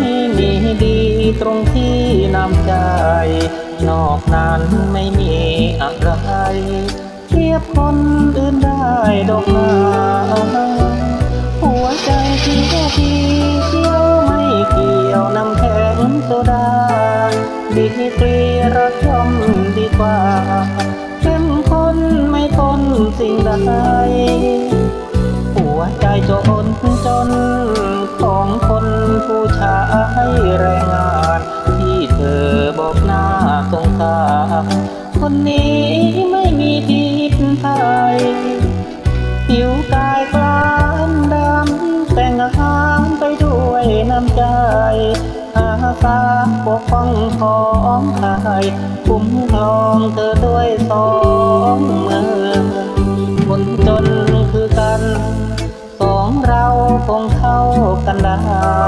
มีดีตรงที่นำใจ นอกนั้นไม่มีอะไรเทียบคนอื่นได้ดอกไม้หัวใจที่แค่พี่ คนนี้ไม่มีทิศไทยผิวกายกลานดำ แต่งงานไปด้วยน้ำใจอาสาปกป้องของไทยคุ้มครองเธอด้วยสองมือคนจนคือกัน สองเราคงเข้ากันได้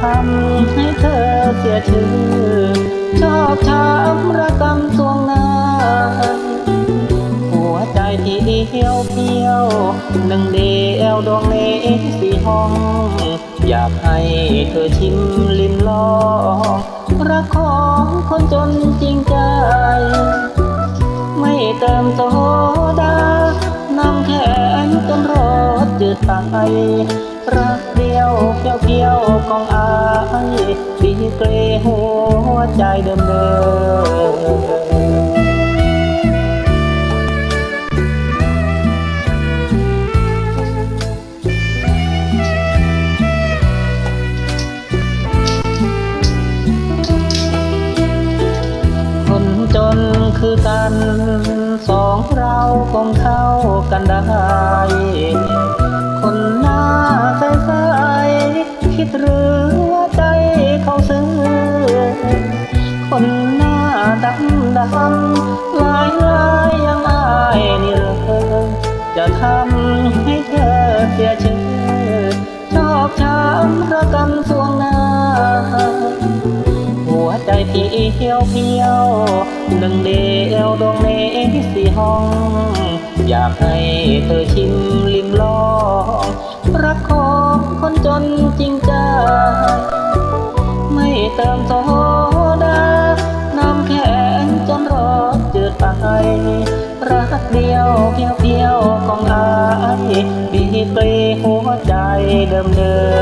ทำให้เธอเสียชื่อ ชอบช้ำระกำสวงน้าหัวใจที่เที่ยวเที่ยวหนึ่งเดียวดวงเลสีห้อง อยากให้เธอชิมลิ้มลองรักของคนจนจริงใจ ไม่เติมโซดาน้ำแข็งจนรสจืดไปรัก ยวเพียวเพียวของอายปีเกรหัวใจเดิมเดิมคนจนคือกันสองเราคงเข้ากันได้ คนหน้าใสำดำลายลายยังอายนี่เหรอจะทำให้เธอเสียชื่อชอบช้ำระกำสวงหน้า หัวใจพี่เที่ยวเพียวหนึ่งเดียวดวงเล็กสี่ห้อง อยากให้เธอชิมลิ้มลองรักของคนจนจริงใจไม่เติมโซ đầm đời